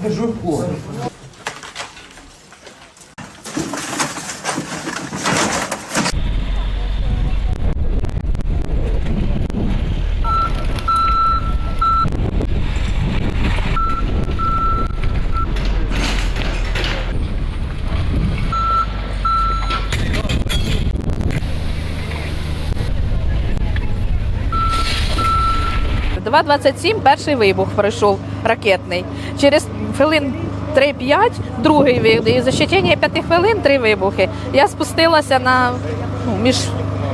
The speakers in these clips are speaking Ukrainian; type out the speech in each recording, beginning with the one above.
В 2.27 перший вибух пройшов ракетний. Через хвилин 3-5 другий вибух. І за щитіння 5 хвилин три вибухи. Я спустилася на ну, між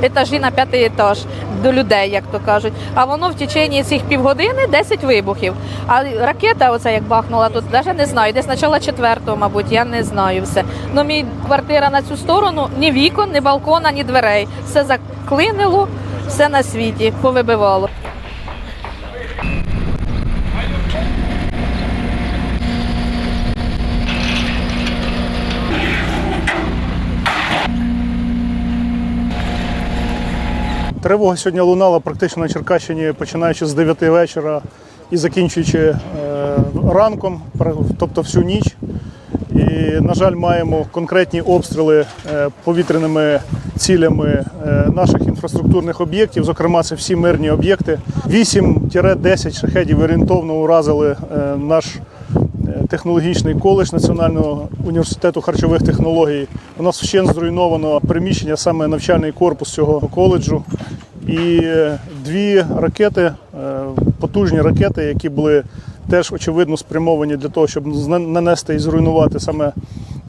етажі на п'ятий етаж до людей, як то кажуть. А воно в течение цих півгодини 10 вибухів. А ракета, оця як бахнула, тут навіть не знаю. Десь почала четвертого, мабуть, я не знаю все. Ну, мій квартира на цю сторону, ні вікон, ні балкона, ні дверей. Все заклинило, все на світі повибивало. Тривога сьогодні лунала практично на Черкащині, починаючи з 9 вечора і закінчуючи е, ранком, тобто всю ніч. І, на жаль, маємо конкретні обстріли е, повітряними цілями е, наших інфраструктурних об'єктів, зокрема, це всі мирні об'єкти. 8-10 шахедів орієнтовно уразили наш технологічний коледж Національного університету харчових технологій. У нас ще зруйновано приміщення, саме навчальний корпус цього коледжу. І е, дві ракети, е, потужні ракети, які були теж очевидно спрямовані для того, щоб нанести і зруйнувати саме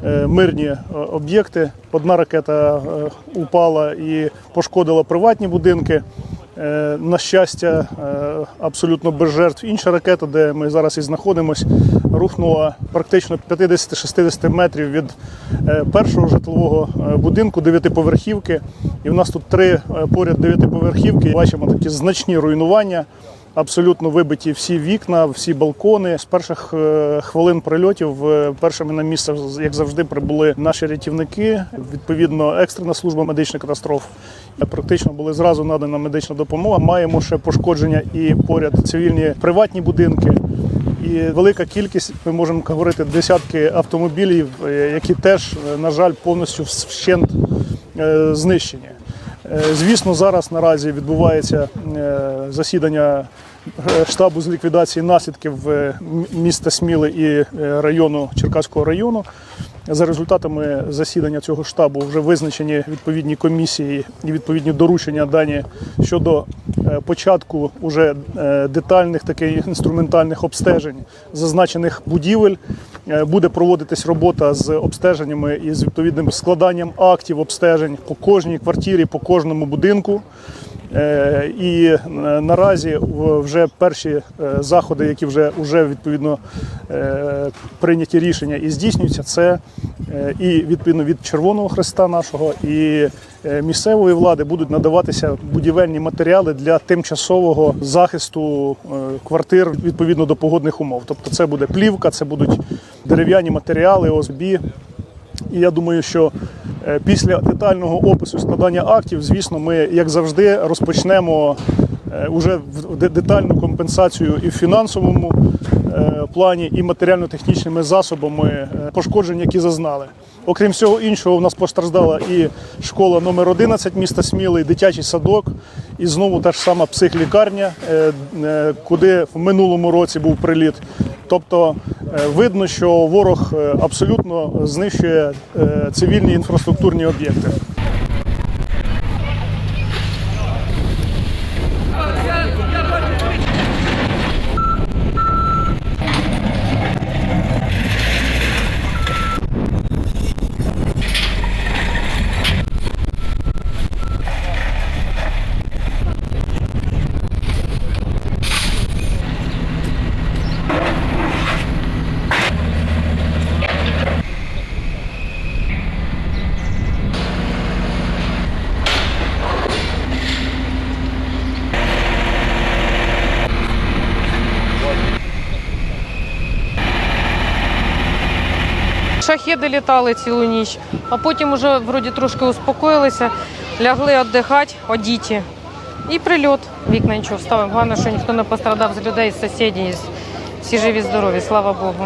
е, мирні об'єкти. Одна ракета упала і пошкодила приватні будинки. Е, На щастя, е, абсолютно без жертв. Інша ракета, де ми зараз і знаходимося, рухнула практично 50-60 метрів від е, першого житлового будинку дев'ятиповерхівки. І в нас тут три поряд дев'ятиповерхівки. Бачимо такі значні руйнування. Абсолютно вибиті всі вікна, всі балкони. З перших е, хвилин прильотів е, першими на місце, як завжди, прибули наші рятівники. Відповідно, екстрена служба медичних катастроф. Практично були зразу надана медична допомога. Маємо ще пошкодження і поряд цивільні приватні будинки. І велика кількість, ми можемо говорити, десятки автомобілів, е, які теж, е, на жаль, повністю вщент е, знищені. Е, Звісно, зараз наразі відбувається е, засідання е, штабу з ліквідації наслідків е, міста Сміли і е, району Черкаського району. За результатами засідання цього штабу вже визначені відповідні комісії і відповідні доручення дані щодо е, початку уже е, детальних таких інструментальних обстежень зазначених будівель. Е, Буде проводитись робота з обстеженнями і з відповідним складанням актів обстежень по кожній квартирі, по кожному будинку. Е, І е, наразі вже перші е, заходи, які вже, вже відповідно прийняті рішення і здійснюються, це і відповідно від Червоного Хреста нашого і місцевої влади будуть надаватися будівельні матеріали для тимчасового захисту квартир відповідно до погодних умов. Тобто це буде плівка, це будуть дерев'яні матеріали, ОСБ. І я думаю, що е, після детального опису складання актів, звісно, ми, як завжди, розпочнемо е, уже детальну компенсацію і в фінансовому е, плані, і матеріально-технічними засобами пошкоджень, які зазнали. Окрім всього іншого, у нас постраждала і школа номер 11 міста Сміли, і дитячий садок, і знову та ж сама психлікарня, куди в минулому році був приліт. Тобто видно, що ворог е, абсолютно знищує е, цивільні інфраструктурні об'єкти. Шахеди літали цілу ніч, а потім вже вроді трошки успокоїлися, лягли віддихати, одіті. І прильот. Вікна нічого вставив. Головне, що ніхто не пострадав з людей, з сусідів. Всі живі, здорові, слава Богу.